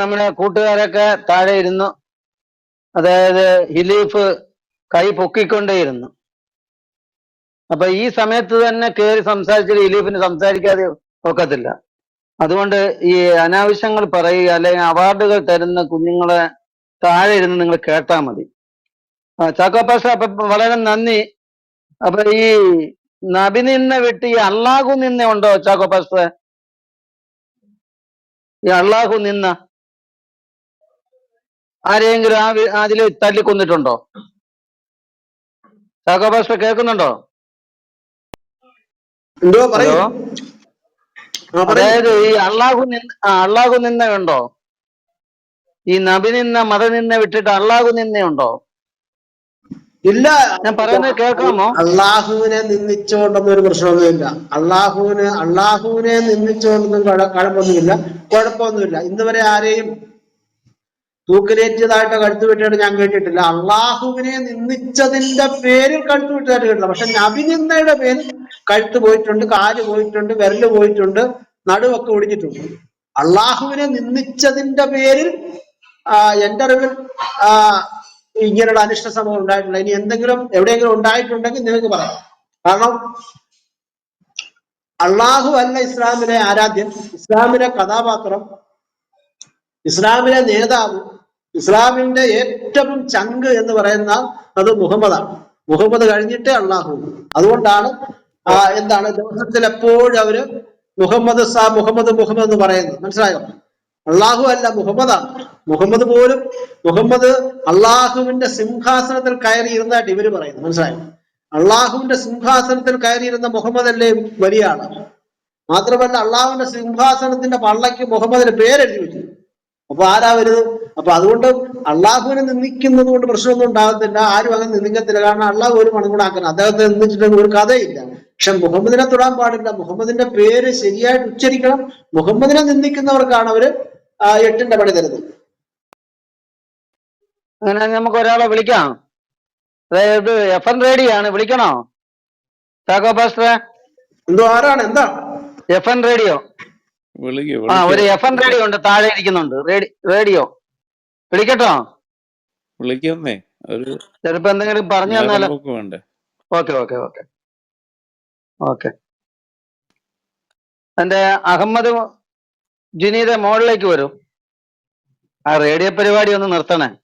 നമ്മുടെ കൂട്ടുകാരൊക്കെ താഴെ ഇരുന്നു. അതായത് ഹിലീഫ് കൈ പൊക്കിക്കൊണ്ടേയിരുന്നു. അപ്പൊ ഈ സമയത്ത് തന്നെ കയറി സംസാരിച്ചിട്ട് ഹിലീഫിന് സംസാരിക്കാതെ ഒക്കത്തില്ല. അതുകൊണ്ട് ഈ അനാവശ്യങ്ങൾ പറയുക അല്ലെങ്കിൽ അവാർഡുകൾ തരുന്ന കുഞ്ഞുങ്ങളെ താഴെ ഇരുന്ന് നിങ്ങൾ കേട്ടാ മതി. ചാക്കോ പാഷ അപ്പൊ വളരെ നന്ദി. അപ്പൊ ഈ നബി നിന്ന വിട്ട് ഈ അള്ളാഹു നിന്ന ഉണ്ടോ ചാക്കോ പാഷ? ഈ അള്ളാഹു നിന്ന ആരെയെങ്കിലും ആ അതിൽ അതിൽ തല്ലിക്കൊന്നിട്ടുണ്ടോ പാഷ കേൾക്കുന്നുണ്ടോ? എന്തോ പറയൂ. അതായത് ഈ അള്ളാഹു നിന്ന അള്ളാഹു നിന്ന ഉണ്ടോ ഈ നബി നിന്ന മത നിന്ന വിട്ടിട്ട് അള്ളാഹു നിന്നയുണ്ടോ? ഇല്ല. ഞാൻ പറയുന്നത് കേൾക്കാമോ? അള്ളാഹുവിനെ നിന്ദിച്ചുകൊണ്ടൊന്നും ഒരു പ്രശ്നമൊന്നുമില്ല. അള്ളാഹുവിനെ അള്ളാഹുവിനെ നിന്ദിച്ചുകൊണ്ടൊന്നും കുഴ- കുഴപ്പമൊന്നുമില്ല കുഴപ്പമൊന്നുമില്ല. ഇന്ന് വരെ ആരെയും തൂക്കിലേറ്റിയതായിട്ട് കഴുത്ത് വെട്ടിയിട്ട് ഞാൻ കേട്ടിട്ടില്ല. അള്ളാഹുവിനെ നിന്ദിച്ചതിന്റെ പേരിൽ കഴുത്ത് വെട്ടിയതായിട്ട് കേട്ടില്ല പക്ഷെ നബിനിന്ദയുടെ പേരിൽ കഴുത്ത് പോയിട്ടുണ്ട് കാൽ പോയിട്ടുണ്ട് വിരൽ പോയിട്ടുണ്ട് നടുവൊക്കെ ഒടിഞ്ഞിട്ടുണ്ട്. അള്ളാഹുവിനെ നിന്ദിച്ചതിന്റെ പേരിൽ എന്റെ അറിവിൽ ഇങ്ങനെയുള്ള അനിഷ്ട സംഭവം ഉണ്ടായിട്ടില്ല ഇനി എന്തെങ്കിലും എവിടെയെങ്കിലും ഉണ്ടായിട്ടുണ്ടെങ്കിൽ നിങ്ങൾക്ക് പറയാം. കാരണം അള്ളാഹു അല്ല ഇസ്ലാമിലെ ആരാധ്യൻ. ഇസ്ലാമിലെ കഥാപാത്രം ഇസ്ലാമിലെ നേതാവ് ഇസ്ലാമിന്റെ ഏറ്റവും ചങ്ക് എന്ന് പറയുന്ന അത് മുഹമ്മദാണ്. മുഹമ്മദ് കഴിഞ്ഞിട്ടേ അള്ളാഹു. അതുകൊണ്ടാണ് എന്താണ് ദിവസത്തിൽ എപ്പോഴും അവർ മുഹമ്മദ് സാ മുഹമ്മദ് മുഹമ്മദ് എന്ന് പറയുന്നത്. മനസ്സിലായോ? അള്ളാഹു അല്ല മുഹമ്മദാണ്. മുഹമ്മദ് പോലും മുഹമ്മദ് അള്ളാഹുവിന്റെ സിംഹാസനത്തിൽ കയറി ഇരുന്നതായിട്ട് ഇവർ പറയുന്നു മനസ്സിലായോ? അള്ളാഹുവിന്റെ സിംഹാസനത്തിൽ കയറിയിരുന്ന മുഹമ്മദ് അല്ലേ വലിയ ആളാണ്. മാത്രമല്ല അള്ളാഹുവിന്റെ സിംഹാസനത്തിന്റെ പള്ളയ്ക്ക് മുഹമ്മദിന് പേരെഴുതി വെച്ചു. അപ്പൊ ആരാ വരുത് അപ്പൊ അതുകൊണ്ട് അള്ളാഹുവിനെ നിന്ദിക്കുന്നത് കൊണ്ട് പ്രശ്നമൊന്നും ഉണ്ടാകത്തില്ല. ആരും അങ്ങനെ നിന്ദിക്കത്തില്ല. കാരണം അള്ളാഹു ഒരു മണം കൂടെ ആക്കണം അദ്ദേഹത്തെ നിന്ദിച്ചിട്ടുണ്ടെങ്കിൽ ഒരു കഥയില്ല. പക്ഷെ മുഹമ്മദിനെ തൊടാൻ പാടില്ല. മുഹമ്മദിന്റെ പേര് ശരിയായിട്ട് ഉച്ചരിക്കണം. മുഹമ്മദിനെ നിന്ദിക്കുന്നവർക്കാണ് അവർ എട്ടിന്റെ പണി തരുന്നത്. അങ്ങനെ നമുക്ക് ഒരാളെ വിളിക്കാം. അതായത് എഫ് എൻ റേഡിയോ ആണ് വിളിക്കണോ? ചാക്കോ പാസ്റ്ററെ? എന്തോ ആരാണ്? എന്താ? F N radio. ആ ഒരു എഫ് എം റേഡിയോ ഉണ്ട് താഴെ ഇരിക്കുന്നുണ്ട്. Radio- radio. വിളിക്കട്ടോ? വിളിക്കുന്നേ. ഒരു ചിലപ്പോ എന്തെങ്കിലും പറഞ്ഞു തന്നാലോ? Okay okay okay. ഓക്കെ. എന്റെ അഹമ്മദ് ജുനീദ് മോളിലേക്ക് വരും. ആ റേഡിയോ പരിപാടി ഒന്ന് നിർത്തണേ.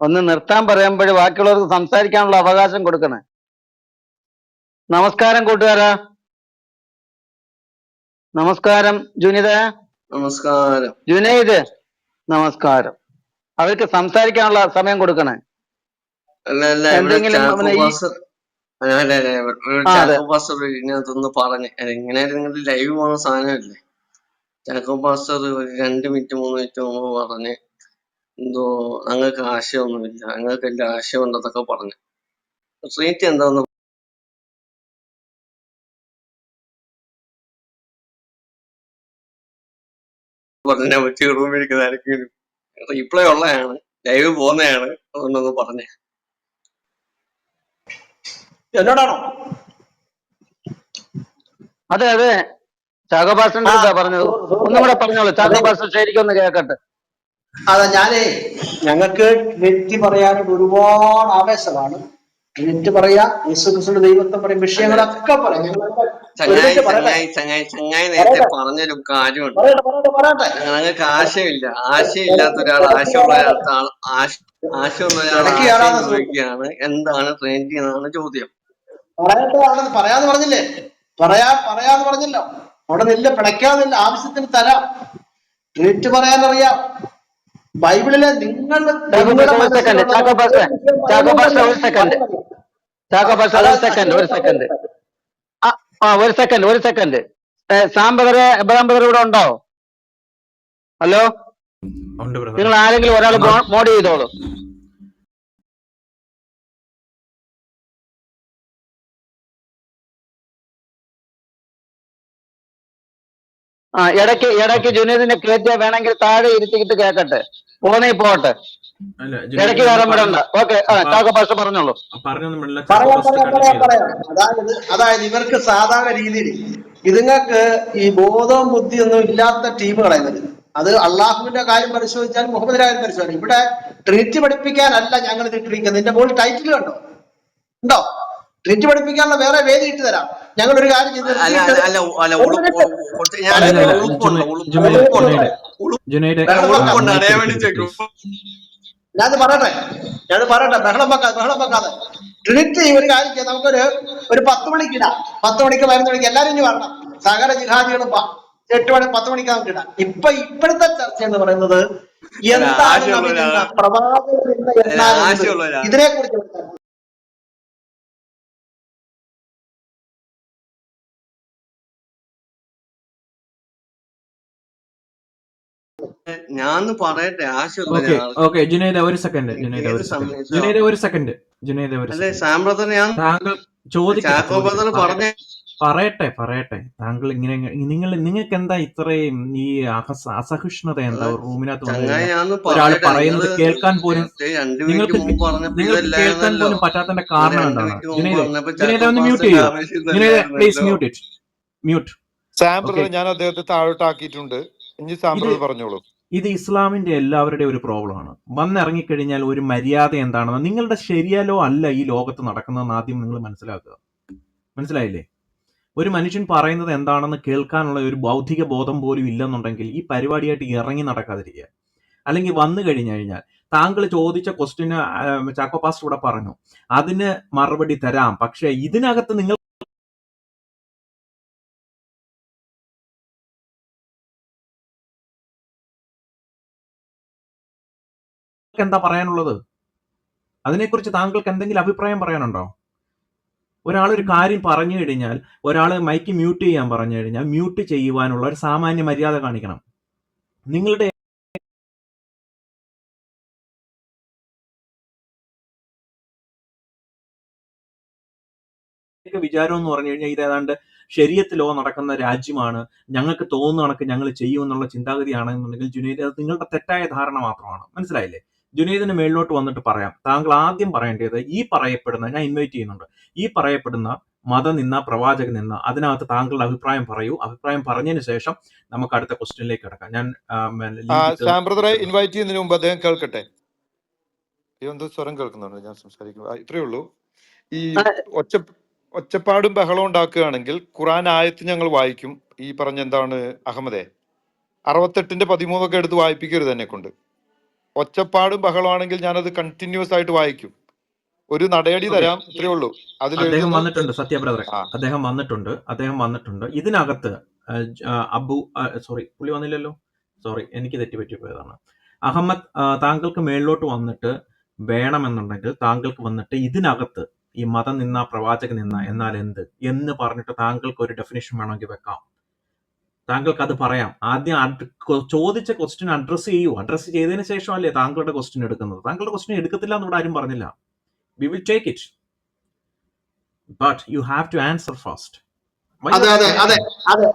ഒന്ന് നിർത്താൻ പറയുമ്പോൾ ബാക്കിയുള്ളവർക്ക് സംസാരിക്കാനുള്ള അവകാശം കൊടുക്കണേ. നമസ്കാരം കൂട്ടുകാരാ. നമസ്കാരം ജുനിത. നമസ്കാരം. ജുനൈദ് നമസ്കാരം. അവർക്ക് സംസാരിക്കാനുള്ള സമയം കൊടുക്കണേ. എന്തെങ്കിലും പറഞ്ഞ്. നിങ്ങൾ ലൈവ് പോകുന്ന സാധനമല്ലേ? ചാക്കോ പാസ്റ്റർ ഒരു രണ്ട് മിനിറ്റ് മൂന്ന് മിനിറ്റ് മുമ്പ് പറഞ്ഞ് എന്തോ ഞങ്ങൾക്ക് ആശയമൊന്നുമില്ല. ഞങ്ങൾക്ക് എന്റെ ആശയം ഉണ്ടെന്നൊക്കെ പറഞ്ഞു. ട്രീറ്റ് എന്താന്ന് പറഞ്ഞ പറ്റി റൂമിലിരിക്കുന്ന ആരെങ്കിലും റീപ്ലേ ഉള്ളതാണ്. ലൈവ് പോകുന്നതാണ്. അതുകൊണ്ടൊന്ന് പറഞ്ഞേ. എന്നോടാണോ? അതെ അതെ. ചാക്കോ പാസ്റ്ററിന്റെ അടുത്താ പറഞ്ഞത്. ഒന്നും കൂടെ പറഞ്ഞോളൂ. ചാക്കോ പാസ്റ്റർ ശരിക്കും ഒന്ന് കേൾക്കട്ടെ. അതെ ഞാനേ ഞങ്ങൾക്ക് വ്യക്തി പറയാനുള്ള ഒരുപാട് ആവേശമാണ്. നെറ്റ് പറയാ യേശു ക്രിസ്തുവിന്റെ ദൈവത്വം പറയും വിഷയങ്ങളൊക്കെ പറയാം. ഒരു ചങ്ങായി ചങ്ങായി ചങ്ങായി ചങ്ങായി നേരത്തെ പറഞ്ഞൊരു കാര്യമുണ്ട്. ഞങ്ങൾക്ക് ആശയമില്ല. ആശയമില്ലാത്ത ഒരാൾ ആശയമുള്ള ഒരാൾ ആശ- ആശയമുള്ള ഒരാൾ ആശയം ചോദിക്കുകയാണ് എന്താണ് ട്രെയിനിങ് എന്നാണ് ചോദ്യം. പറയാന്ന് പറഞ്ഞില്ലേ? പറയാ പറയാന്ന് പറഞ്ഞല്ലോ. അവിടെ നില്ല പിടയ്ക്കാതില്ല. ആവശ്യത്തിന് തരാം. ട്രീറ്റ് പറയാനറിയാം. ബൈബിളിലെ നിങ്ങൾ second Chacko pastor Chacko pastor ഒരു സെക്കൻഡ് ചാക്കോ പാസ്റ്റർ ഒരു സെക്കൻഡ് ഒരു സെക്കൻഡ് ആ ഒരു സെക്കൻഡ് ഒരു സെക്കൻഡ് സാം ബദറെ എബ്രാം ഇവിടെ ഉണ്ടോ? ഹലോ? നിങ്ങൾ ആരെങ്കിലും ഒരാൾ മോഡ് ചെയ്തോളൂ. ആ ഇടയ്ക്ക് ഇടയ്ക്ക് ജുനീദിനെ കയറ്റിയ വേണമെങ്കിൽ താഴെ ഇരുത്തിയിട്ട് കേക്കട്ടെ. പോണേ പോട്ടെ ഇടയ്ക്ക് കയറാൻ വിടണ്ട ഓക്കെ ആ ചാക്കോ പറഞ്ഞോളൂ. അതായത് അതായത് ഇവർക്ക് സാധാരണ രീതിയിൽ ഇതുങ്ങൾക്ക് ഈ ബോധവും ബുദ്ധിയൊന്നും ഇല്ലാത്ത ടീമുകളായിരുന്നു അത് അള്ളാഹുവിന്റെ കാര്യം പരിശോധിച്ചാൽ മുഹമ്മദ് കാര്യം പരിശോധിച്ചാൽ ഇവിടെ ട്രീറ്റ് പഠിപ്പിക്കാനല്ല ഞങ്ങൾ ഇത് ഇട്ടിരിക്കുന്നത്. ഇതിന്റെ മുകളിൽ ടൈറ്റിൽ കണ്ടോ? ഉണ്ടോ? ട്രീറ്റ് പഠിപ്പിക്കാനുള്ള വേറെ വേദി ഇട്ട് തരാം. ഞങ്ങൾ ഒരു കാര്യം. ഞാനത് പറയട്ടെ. ഞാനത് പറയട്ടെ. ബഹളം വെക്കാതെ ബഹളം വെക്കാതെ. ട്രിനിറ്റി ഒരു കാര്യം ചെയ്യാം. നമുക്കൊരു ഒരു പത്ത് മണിക്ക് ഇടാം. പത്ത് മണിക്ക് പതിനൊന്ന് മണിക്ക് എല്ലാരും ഇനി വരണം. സകല ജിഹാദികളും പാ എട്ട് മണി പത്ത് മണിക്ക് നമുക്ക് ഇടാം. ഇപ്പൊ ഇപ്പോഴത്തെ ചർച്ച എന്ന് പറയുന്നത് എന്താണ് പ്രവാചകൻ. ഇതിനെ കുറിച്ച് ഞാൻ പറയട്ടെ ഓക്കെ ജുനൈദ ഒരു സെക്കൻഡ് ജുനൈദ ഒരു സെക്കൻഡ് ജുനൈദ് ഒരു സെക്കൻഡ് ജുനൈദ ഒരു താങ്കൾ ബ്രദർ പറഞ്ഞ. പറയട്ടെ പറയട്ടെ. താങ്കൾ ഇങ്ങനെ നിങ്ങൾ നിങ്ങൾക്ക് എന്താ ഇത്രയും ഈ അസഹിഷ്ണുത എന്താ റൂമിനകത്ത് ഒരാൾ പറയുന്നത് കേൾക്കാൻ പോലും രണ്ട് മിനിറ്റ് നിങ്ങൾക്ക് നിങ്ങൾക്ക് കേൾക്കാൻ പോലും പറ്റാത്തതിന്റെ കാരണം എന്താണ്? ജുനൈദ ഒന്ന് മ്യൂട്ട് ചെയ്യുക ചെയ്യൂ. Junaida please mute it mute സാമ്പ്രദർ ഞാൻ അദ്ദേഹത്തെ താഴോട്ടാക്കിയിട്ടുണ്ട്. ഇനി സാമ്പിൾ പറഞ്ഞോളൂ. ഇത് ഇസ്ലാമിന്റെ എല്ലാവരുടെയും ഒരു പ്രോബ്ലമാണ്. വന്നിറങ്ങിക്കഴിഞ്ഞാൽ ഒരു മര്യാദ എന്താണെന്ന് നിങ്ങളുടെ ശരിയാലോ അല്ല ഈ ലോകത്ത് നടക്കുന്നതെന്ന് ആദ്യം നിങ്ങൾ മനസ്സിലാക്കുക. മനസ്സിലായില്ലേ? ഒരു മനുഷ്യൻ പറയുന്നത് എന്താണെന്ന് കേൾക്കാനുള്ള ഒരു ബൗദ്ധിക ബോധം പോലും ഇല്ലെന്നുണ്ടെങ്കിൽ ഈ പരിപാടിയായിട്ട് ഇറങ്ങി നടക്കാതിരിക്കുക. അല്ലെങ്കിൽ വന്നു കഴിഞ്ഞു കഴിഞ്ഞാൽ താങ്കൾ ചോദിച്ച ക്വസ്റ്റിന് ചാക്കോ പാസ്റ്റ് ഇവിടെ പറഞ്ഞു അതിന് മറുപടി തരാം. പക്ഷേ ഇതിനകത്ത് നിങ്ങൾ എന്താ പറയാനുള്ളത്? അതിനെക്കുറിച്ച് താങ്കൾക്ക് എന്തെങ്കിലും അഭിപ്രായം പറയാനുണ്ടോ? ഒരാൾ ഒരു കാര്യം പറഞ്ഞു കഴിഞ്ഞാൽ ഒരാൾ മൈക്ക് മ്യൂട്ട് ചെയ്യാൻ പറഞ്ഞു കഴിഞ്ഞാൽ മ്യൂട്ട് ചെയ്യുവാനുള്ള ഒരു സാമാന്യ മര്യാദ കാണിക്കണം. നിങ്ങളുടെ വിചാരം എന്ന് പറഞ്ഞു കഴിഞ്ഞാൽ ഇതേതാണ്ട് ശരീരത്തിലോ നടക്കുന്ന രാജ്യമാണ്. ഞങ്ങൾക്ക് തോന്നുന്ന കണക്ക് ഞങ്ങൾ ചെയ്യുമെന്നുള്ള ചിന്താഗതിയാണെന്നുണ്ടെങ്കിൽ ജുനൈദ് അത് നിങ്ങളുടെ തെറ്റായ ധാരണ മാത്രമാണ്. മനസ്സിലായില്ലേ? ജുനൈദിന് മേളിലോട്ട് വന്നിട്ട് പറയാം. താങ്കൾ ആദ്യം പറയേണ്ടത് ഈ പറയപ്പെടുന്ന ഞാൻ ഇൻവൈറ്റ് ചെയ്യുന്നുണ്ട്. ഈ പറയപ്പെടുന്ന മത നിന്ന പ്രവാചകൻ നിന്ന അതിനകത്ത് താങ്കളുടെ അഭിപ്രായം പറയൂ. അഭിപ്രായം പറഞ്ഞതിന് ശേഷം നമുക്ക് അടുത്ത ക്വസ്റ്റ്യനിലേക്ക് കിടക്കാം. ഞാൻ ഇൻവൈറ്റ് ചെയ്യുന്നതിന് മുമ്പ് അദ്ദേഹം കേൾക്കട്ടെ? എന്തോ സ്വരം കേൾക്കുന്നുണ്ട്. ഞാൻ സംസാരിക്കുന്നു. ഇത്രയേ ഉള്ളൂ. ഈ ഒച്ച ഒച്ചപ്പാടും ബഹളവും ഉണ്ടാക്കുകയാണെങ്കിൽ ഖുറാൻ ആയത്ത് ഞങ്ങൾ വായിക്കും. ഈ പറഞ്ഞ എന്താണ് അഹമ്മദെ? അറുപത്തെട്ടിന്റെ പതിമൂന്നൊക്കെ എടുത്ത് വായിപ്പിക്കരുത് എന്നെ കൊണ്ട് ഒച്ചപ്പാടും ബഹളമാണെങ്കിൽ ഞാനത് കണ്ടിന്യൂസ് ആയിട്ട് വായിക്കും. ഒരു നടയടി തരാം ഇത്രയേ ഉള്ളൂ. അതിൽ അദ്ദേഹം വന്നിട്ടുണ്ട് സത്യ ബ്രദറെ. അദ്ദേഹം വന്നിട്ടുണ്ട് അദ്ദേഹം വന്നിട്ടുണ്ട്. ഇതിനകത്ത് അബു സോറി പുള്ളി വന്നില്ലല്ലോ? സോറി എനിക്ക് തെറ്റുപറ്റിപ്പോയതാണ് അഹമ്മദ് താങ്കൾക്ക് മേളിലോട്ട് വന്നിട്ട് വേണമെന്നുണ്ടെങ്കിൽ താങ്കൾക്ക് വന്നിട്ട് ഇതിനകത്ത് ഈ മതം നിന്ന പ്രവാചക നിന്ന എന്നാൽ എന്ത് എന്ന് പറഞ്ഞിട്ട് താങ്കൾക്ക് ഒരു ഡെഫിനേഷൻ വേണമെങ്കിൽ വെക്കാം. താങ്കൾക്ക് അത് പറയാം. ആദ്യം ചോദിച്ച ക്വസ്റ്റ്യൻ അഡ്രസ്സ് ചെയ്യൂ. അഡ്രസ്സ് ചെയ്തതിന് ശേഷമല്ലേ താങ്കളുടെ ക്വസ്റ്റ്യൻ എടുക്കുന്നത്. താങ്കളുടെ ക്വസ്റ്റ്യൻ എടുക്കത്തില്ല എന്ന് ഇവിടെ ആരും പറഞ്ഞില്ല. We will take it but you have to answer fast അതെ അതെ അതെ അതെ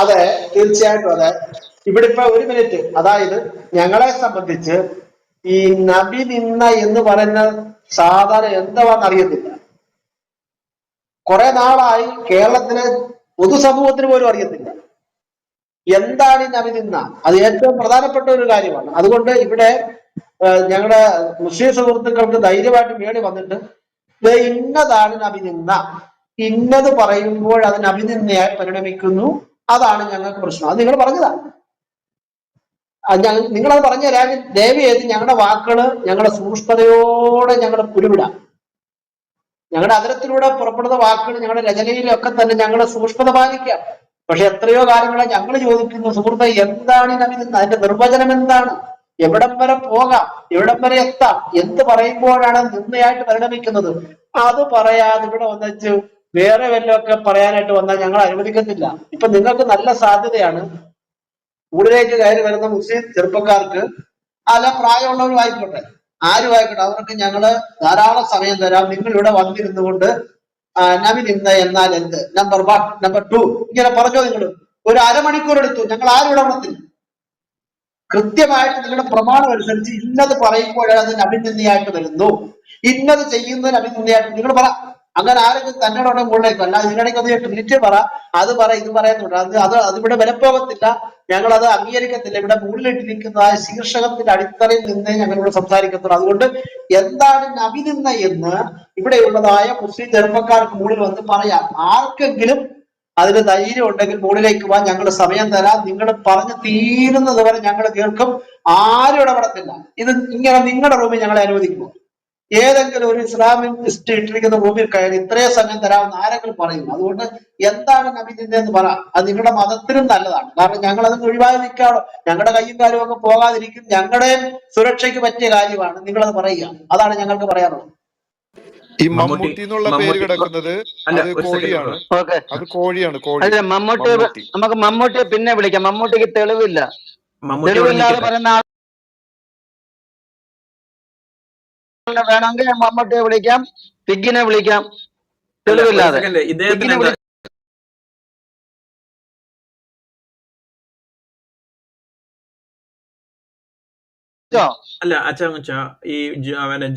അതെ തീർച്ചയായിട്ടും അതെ. ഇവിടെ ഇപ്പൊ ഒരു മിനിറ്റ് അതായത് ഞങ്ങളെ സംബന്ധിച്ച് ഈ നബി നിന്ന എന്ന് പറയുന്ന സാധാരണ എന്താണെന്ന് അറിയത്തില്ല. കുറെ നാളായി കേരളത്തിലെ പൊതുസമൂഹത്തിന് പോലും അറിയത്തില്ല. എന്താണ് ഈ അത് ഏറ്റവും പ്രധാനപ്പെട്ട ഒരു കാര്യമാണ്. അതുകൊണ്ട് ഇവിടെ ഞങ്ങളുടെ മുസ്ലിം സുഹൃത്തുക്കൾക്ക് ധൈര്യമായിട്ട് മേടി വന്നിട്ട് ഇന്നതാണ് നബി നിന്ന ഇന്നത് പറയുമ്പോൾ അതിന് അഭിനിന്ദയായി പരിണമിക്കുന്നു. അതാണ് ഞങ്ങൾക്ക് പ്രശ്നം. അത് നിങ്ങൾ പറഞ്ഞതാ. നിങ്ങളത് പറഞ്ഞ രാജ്യം ദേവി ഏത് ഞങ്ങളുടെ വാക്കുകൾ ഞങ്ങളുടെ സൂക്ഷ്മതയോടെ ഞങ്ങൾ ഉരുവിടാം. ഞങ്ങളുടെ അതിരത്തിലൂടെ പുറപ്പെടുന്ന വാക്കുകൾ ഞങ്ങളുടെ രചനയിലൊക്കെ തന്നെ ഞങ്ങളുടെ സൂക്ഷ്മത പാലിക്കാം. പക്ഷെ എത്രയോ കാലങ്ങളെ ഞങ്ങൾ ചോദിക്കുന്നു. സുഹൃത്തെ എന്താണ് നിന്ന് അതിന്റെ നിർവചനം എന്താണ്? എവിടം വരെ പോകാം? എവിടം വരെ എത്താം? എന്ത് പറയുമ്പോഴാണ് നിന്നയായിട്ട് പരിണമിക്കുന്നത്? അത് പറയാതെ ഇവിടെ വന്നിച്ച് വേറെ വല്ലതൊക്കെ പറയാനായിട്ട് വന്നാൽ ഞങ്ങൾ അനുവദിക്കുന്നില്ല. ഇപ്പൊ നിങ്ങൾക്ക് നല്ല സാധ്യതയാണ്. കൂടുതലേക്ക് കയറി വരുന്ന മുസ്ലിം ചെറുപ്പക്കാർക്ക് അല്ല പ്രായമുള്ളവരും ആയിക്കോട്ടെ ആരും ആയിക്കോട്ടെ അവർക്ക് ഞങ്ങൾ ധാരാളം സമയം തരാം. നിങ്ങൾ ഇവിടെ വന്നിരുന്നു കൊണ്ട് ആ, നബി നിന്ന എന്നാൽ എന്ത്? നമ്പർ വൺ നമ്പർ ടു ഇങ്ങനെ പറഞ്ഞോ നിങ്ങൾ ഒരു അരമണിക്കൂർ എടുത്തു. ഞങ്ങൾ ആരും ഇവിടെ കൃത്യമായിട്ട് നിങ്ങളുടെ പ്രമാണം അനുസരിച്ച് ഇന്നത് പറയുമ്പോഴാണ് അത് നബിനിന്ദയായിട്ട് വരുന്നു. ഇന്നത് ചെയ്യുന്നതിന് അഭിനന്ദിയായിട്ട് നിങ്ങൾ പറ. അങ്ങനെ ആരെങ്കിലും തന്നോട് മുകളിലേക്ക് അല്ല ഇതിനിടയ്ക്ക് ഒന്ന് ട്രിനിറ്റ് പറ. അത് പറ ഇത് പറയുന്നുണ്ട് അത് അത് അതിവിടെ വിലപ്പോകത്തില്ല ഞങ്ങൾ അത് അംഗീകരിക്കത്തില്ല. ഇവിടെ മുകളിലിട്ടിരിക്കുന്ന ആ ശീർഷകത്തിന്റെ അടിത്തറയിൽ നിന്ന് ഞങ്ങൾ ഇവിടെ സംസാരിക്കത്തുള്ളൂ. അതുകൊണ്ട് എന്താണ് നബിനിന്ന എന്ന് ഇവിടെയുള്ളതായ മുസ്ലിം ചെറുപ്പക്കാർക്ക് മുകളിൽ വന്ന് പറയാം. ആർക്കെങ്കിലും അതിന് ധൈര്യം ഉണ്ടെങ്കിൽ മുകളിലേക്ക് വാ ഞങ്ങൾ സമയം തരാം. നിങ്ങൾ പറഞ്ഞു തീരുന്നത് വരെ ഞങ്ങൾ കേൾക്കും. ആരും ഇടപെടത്തില്ല. ഇത് ഇങ്ങനെ നിങ്ങളുടെ റൂമിൽ ഞങ്ങളെ അനുവദിക്കുമോ? ഏതെങ്കിലും ഒരു ഇസ്ലാമിക് ഇട്ടിരിക്കുന്ന റൂമിൽ കയറി ഇത്രയും സമയം തരാമെന്ന് ആരെങ്കിലും പറയും. അതുകൊണ്ട് എന്താണ് നബി ചിന്ത എന്ന് പറ. അത് നിങ്ങളുടെ മതത്തിനും നല്ലതാണ്. കാരണം ഞങ്ങൾ അത് ഒഴിവായി നിൽക്കാണോ ഞങ്ങളുടെ കയ്യും കാലും ഒക്കെ പോകാതിരിക്കും. ഞങ്ങളുടെ സുരക്ഷയ്ക്ക് പറ്റിയ കാര്യമാണ് നിങ്ങളത് പറയുക. അതാണ് ഞങ്ങൾക്ക് പറയാനുള്ളത്. ഈ മമ്മൂട്ടി- മമ്മൂട്ടി എന്നുള്ള പേര് കിടക്കുന്നത് അത് കോഴിയാണ്. അത് കോഴിയാണ് കോഴി. അല്ല മമ്മൂട്ടി. നമുക്ക് മമ്മൂട്ടിയെ പിന്നെ വിളിക്കാം. മമ്മൂട്ടിക്ക് തെളിവില്ല. തെളിവില്ലാതെ പറയുന്ന വേണമെങ്കിൽ മമ്മൂട്ടിയെ വിളിക്കാം പിഗിനെ വിളിക്കാം. തെളിവില്ലാതെ. അല്ല അച്ഛാ ഈ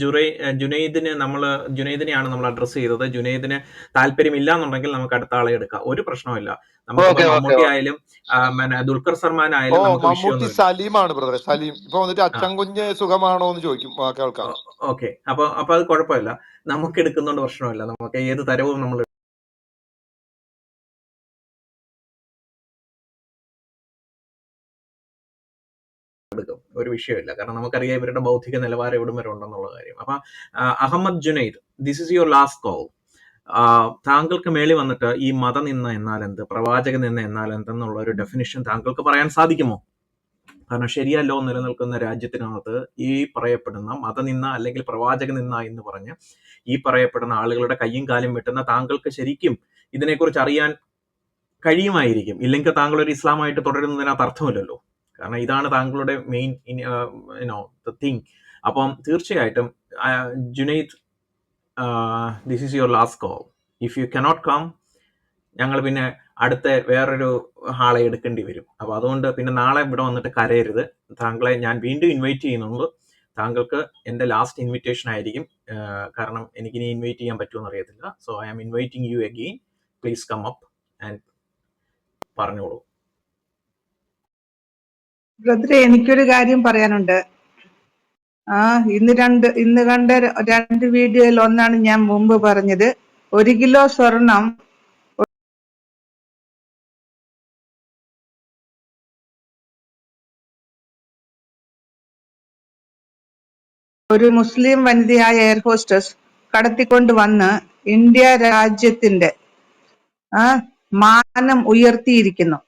ജുറൈ ജുനൈദിനെ നമ്മൾ ജുനൈദിനെയാണ് നമ്മൾ അഡ്രസ് ചെയ്തത്. ജുനൈദിന് താല്പര്യമില്ല എന്നുണ്ടെങ്കിൽ നമുക്ക് അടുത്ത ആളെ എടുക്കാം. ഒരു പ്രശ്നമില്ല നമുക്ക് മമ്മൂട്ടി ആയാലും ദുൽഖർ സൽമാൻ ആയാലും നമുക്ക് മമ്മൂട്ടി സലീമാണ് ബ്രദറെ. സലീം. ഇപ്പൊ വന്നിട്ട് അച്ഛൻ കുഞ്ഞ് സുഖമാണോ എന്ന് ചോദിക്കും കേൾക്കാം. ഓക്കെ. അപ്പൊ അപ്പൊ അത് കുഴപ്പമില്ല. നമുക്ക് എടുക്കുന്നോണ്ട് പ്രശ്നമില്ല. നമുക്ക് ഏത് തരവും നമ്മൾ ഒരു വിഷയമില്ല. കാരണം നമുക്കറിയാം ഇവരുടെ ബൗദ്ധിക നിലവാരം എവിടം വരെ ഉണ്ടെന്നുള്ള കാര്യം. അപ്പൊ Ahmed Junaid this is your last call താങ്കൾക്ക് മേളി വന്നിട്ട് ഈ മതനിന്ന എന്നാൽ എന്ത് പ്രവാചക നിന്ന എന്നാൽ എന്തെന്നുള്ള ഒരു ഡെഫിനിഷൻ താങ്കൾക്ക് പറയാൻ സാധിക്കുമോ? കാരണം ശരിയ ലോ നിലനിൽക്കുന്ന രാജ്യത്തിനകത്ത് ഈ പറയപ്പെടുന്ന മതനിന്ന അല്ലെങ്കിൽ പ്രവാചക നിന്ന എന്ന് പറഞ്ഞ് ഈ പറയപ്പെടുന്ന ആളുകളുടെ കയ്യും കാലും വെട്ടുന്ന താങ്കൾക്ക് ശരിക്കും ഇതിനെക്കുറിച്ച് അറിയാൻ കഴിയുമായിരിക്കും. ഇല്ലെങ്കിൽ താങ്കൾ ഒരു ഇസ്ലാമായിട്ട് തുടരുന്നതിനകത്ത് അർത്ഥമില്ലല്ലോ. കാരണം ഇതാണ് താങ്കളുടെ മെയിൻ യുനോ ദ തിങ് അപ്പം തീർച്ചയായിട്ടും Junaid this is your last call if you cannot come ഞങ്ങൾ പിന്നെ അടുത്ത വേറൊരു ഹാളെ എടുക്കേണ്ടി വരും. അപ്പോൾ അതുകൊണ്ട് പിന്നെ നാളെ ഇവിടെ വന്നിട്ട് കരയരുത്. താങ്കളെ ഞാൻ വീണ്ടും ഇൻവൈറ്റ് ചെയ്യുന്നുണ്ട് താങ്കൾക്ക് എന്റെ ലാസ്റ്റ് ഇൻവിറ്റേഷൻ ആയിരിക്കും. കാരണം എനിക്കിനി ഇൻവൈറ്റ് ചെയ്യാൻ പറ്റുമെന്ന് അറിയത്തില്ല. So I am inviting you again please come up and പറഞ്ഞോളൂ. ബ്രദറെ എനിക്കൊരു കാര്യം പറയാനുണ്ട്. ആ ഇന്ന് രണ്ട് ഇന്ന് കണ്ട രണ്ട് വീഡിയോയിൽ ഒന്നാണ് ഞാൻ മുമ്പ് പറഞ്ഞത്. ഒരു കിലോ സ്വർണം ഒരു മുസ്ലിം വനിതയായ എയർ ഹോസ്റ്റസ് കടത്തിക്കൊണ്ട് വന്ന് ഇന്ത്യ രാജ്യത്തിന്റെ ആ മാനം ഉയർത്തിയിരിക്കുന്നു.